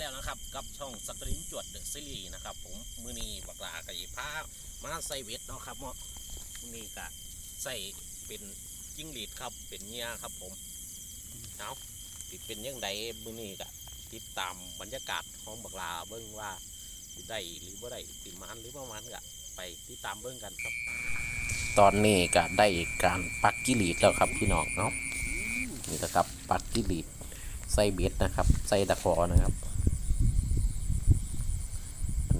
แล้วนะครับ กับช่องสักกลินจวดเดอะซีรีส์นะครับ ผมมือนี้บักลากะยิพามาใส่เวทเนาะครับเนาะมือนี้กะใส่เป็นจิ้งหรีดครับเป็นเงี้ยครับ ผมเอาติดเป็นยังไงมือนี้กะติดตามบรรยากาศของบักลาเบิ้งว่าสิได้หรือบ่ได้ติดมันหรือประมาณกะไปติดตามเบิ้งกันครับ ตอนนี้ก็ได้การปักกิลีดแล้วครับพี่น้องเนาะนี่นะครับปักกิลีดใส่เบ็ดนะครับ ใส่ตะขอนะครับ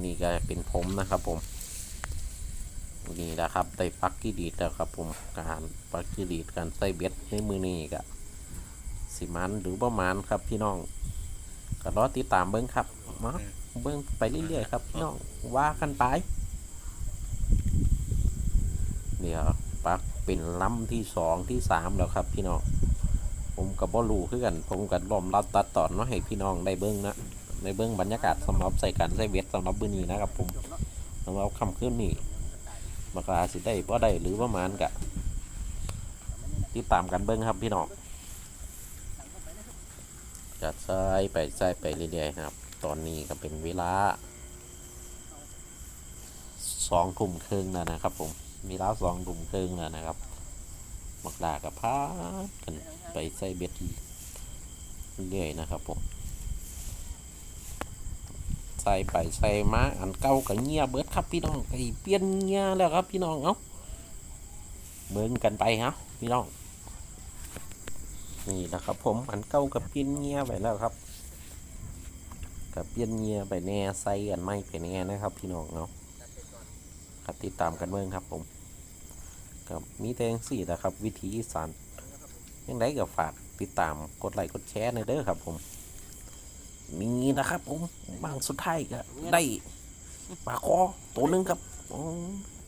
นนี้ก็เป็นผมนะครับผม นี่นะครับได้ปักกิลีดแล้วครับผมการปักกิลีดการใส่เบ็ดในมือนี้ก็สิมันหรือประมาณครับพี่น้องก็รอติดตามเบิ้งครับมาเบิ้งไปเรื่อยๆครับพี่น้องว่ากันไปเดี๋ยวปักเป็นลำที่สองที่สามแล้วครับพี่น้องผมกับบ่รู้คือกัน ผมกับลอมรัดตัดตอนมาให้พี่น้องได้เบิ้งนะ ได้เบิ้องบรรยากาศสำหรับใส่กันใส่เวทสำหรับมื้อนี้นะครับผมสำหรับค่ำคืนนี้มากราสิได้บ่ได้หรือประมาณกะติดตามกันเบิ้งครับพี่น้องจัดใส่ไปใส่ไปเรื่อยๆครับ ตอนนี้ก็เป็นเวลาสองทุ่มครึ่งแล้วนะครับ ผมมีร้วสองดุมครึ่งแล้วนะครับมักดากับพากันไปใส่เบ็ดเรื่อยนะครับผม ใส่ไปใส่มาอันเก่ากับเงียเบิดครับพี่น้องไอเปลี่ยนเงียแล้วครับพี่น้องเอาเบิ่งกันไปฮะพี่น้องนี่นะครับ ผมอันเก่ากับเปลี่ยนเงียไปแล้วครับกับเปลี่ยนเงียไปแน่ใส่อันไม่ไปแน่นะครับ พี่น้องเนาะครับติดตามกันเมืองครับ ผมกับมีแต่งสี่นะครับ วิธีอีสานยังไงก็ฝากติดตามกดไลค์กดแชร์ในอยเด้อครับผม มีนะครับผมบางสุดท้ายก็ได้ปลาคอตัวหนึ่งครับ